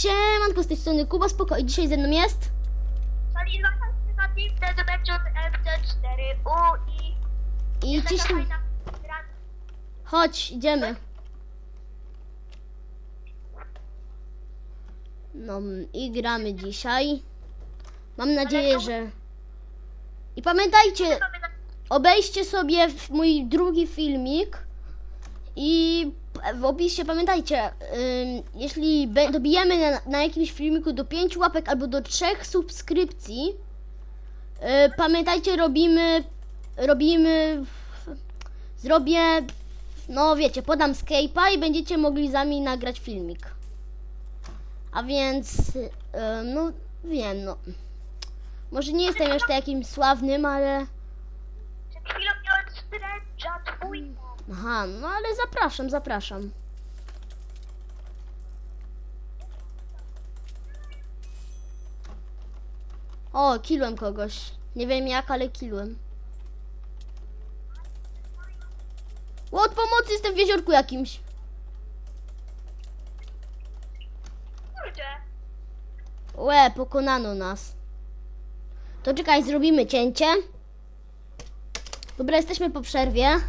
Siemanko, z tej strony Kuba Spoko i dzisiaj ze mną jest... Solidna alternatywne do meczu MC4U i... I ciśnij... Chodź, idziemy. No i gramy dzisiaj. Mam nadzieję, że... I pamiętajcie, obejście sobie w mój drugi filmik i w opisie pamiętajcie, jeśli be- dobijemy na, na jakimś filmiku do 5 łapek albo do 3 subskrypcji, yy, pamiętajcie, robimy, robimy, zrobię, no wiecie, podam Skype'a i będziecie mogli z nami nagrać filmik. A więc, yy, no wiem, no. Może nie jestem jeszcze jakimś sławnym, ale... Przed chwilą miałem. Aha, no ale zapraszam, zapraszam. O, kilłem kogoś. Nie wiem jak, ale kilłem. O, od pomocy jestem w jeziorku jakimś. Kurde. Łe, pokonano nas. To czekaj, zrobimy cięcie. Dobra, jesteśmy po przerwie.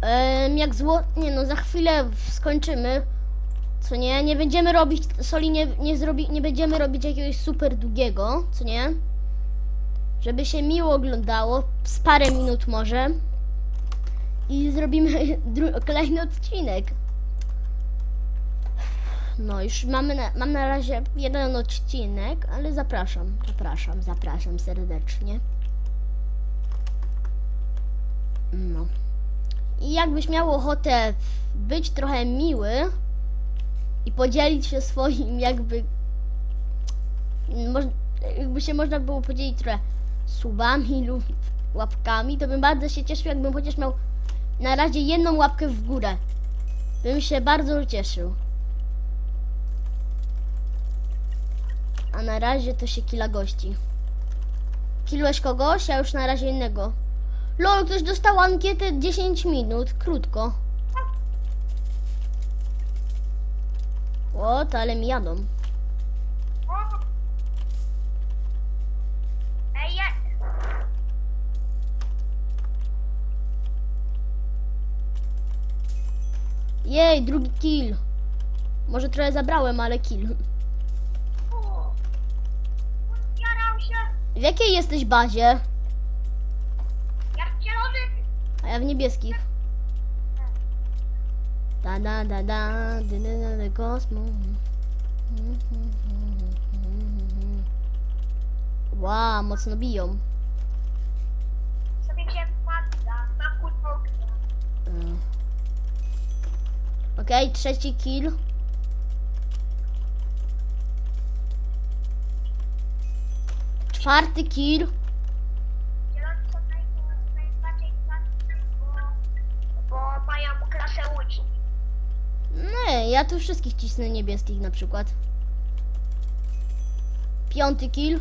Em, jak zło... Nie no, za chwilę skończymy. Co nie? Nie będziemy robić... Soli nie, nie, zrobi... nie będziemy robić jakiegoś super długiego. Co nie? Żeby się miło oglądało. Z parę minut może. I zrobimy kolejny odcinek. No, już mamy na, mam na razie jeden odcinek, ale zapraszam, zapraszam, zapraszam serdecznie. No. I jakbyś miał ochotę być trochę miły i podzielić się swoim jakby jakby się można było podzielić trochę subami lub łapkami, to bym bardzo się cieszył, jakbym chociaż miał na razie jedną łapkę w górę. Bym się bardzo cieszył. A na razie to się kila gości. Kilłeś kogoś, a już na razie innego. Lol, ktoś dostał ankietę 10 minut, krótko. O, to ale mi jadą. Ej, ja... Jej, drugi kill. Może trochę zabrałem, ale kill. W jakiej jesteś bazie? A ja w niebieskich. Da da da da, dy, dy, dy, dy, kosmo. Wow, mocno biją. Sobie. Mam kurwę. Mm. Okej, trzeci kill. Czwarty kill. Łucznik. Nie, ja tu wszystkich cisnę niebieskich na przykład. Piąty kill.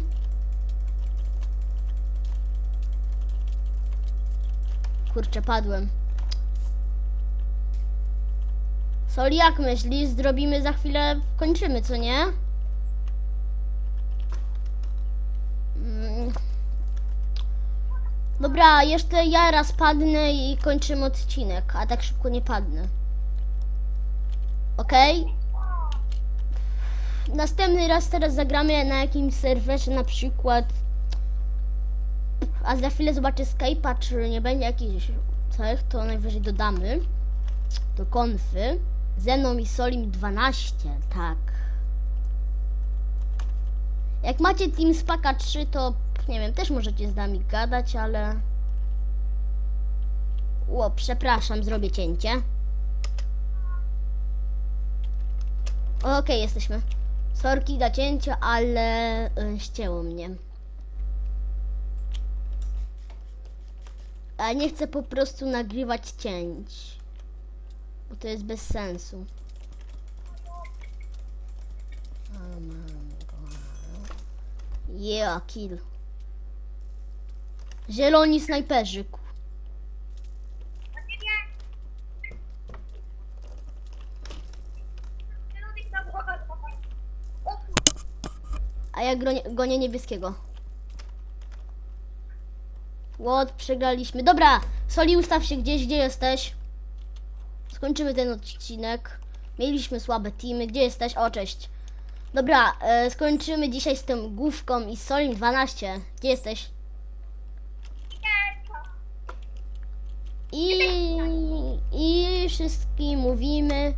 Kurczę, padłem. Sol, jak myślisz? Zrobimy za chwilę, kończymy, co nie? Dobra, jeszcze ja raz padnę i kończymy odcinek, a tak szybko nie padnę. Okej? Następny raz teraz zagramy na jakimś serwerze na przykład. A za chwilę zobaczę Skype'a, czy nie będzie jakichś cech, to najwyżej dodamy do konfy. Ze mną i Solim 12, tak. Jak macie Team Spaka 3, to nie wiem, też możecie z nami gadać, ale... Ło, przepraszam, zrobię cięcie. Okej, jesteśmy. Sorki za cięcie, ale y, ścięło mnie. A nie chcę po prostu nagrywać cięć. Bo to jest bez sensu. Yeah, kill. Zieloni snajperzy. A ja gonię, niebieskiego. Łot, przegraliśmy. Dobra, Soli, ustaw się gdzieś, gdzie jesteś. Skończymy ten odcinek. Mieliśmy słabe teamy. Gdzie jesteś? O, cześć. Dobra, e, skończymy dzisiaj z tym główką i Solim 12. Gdzie jesteś? Nie, co? I, I wszystkim mówimy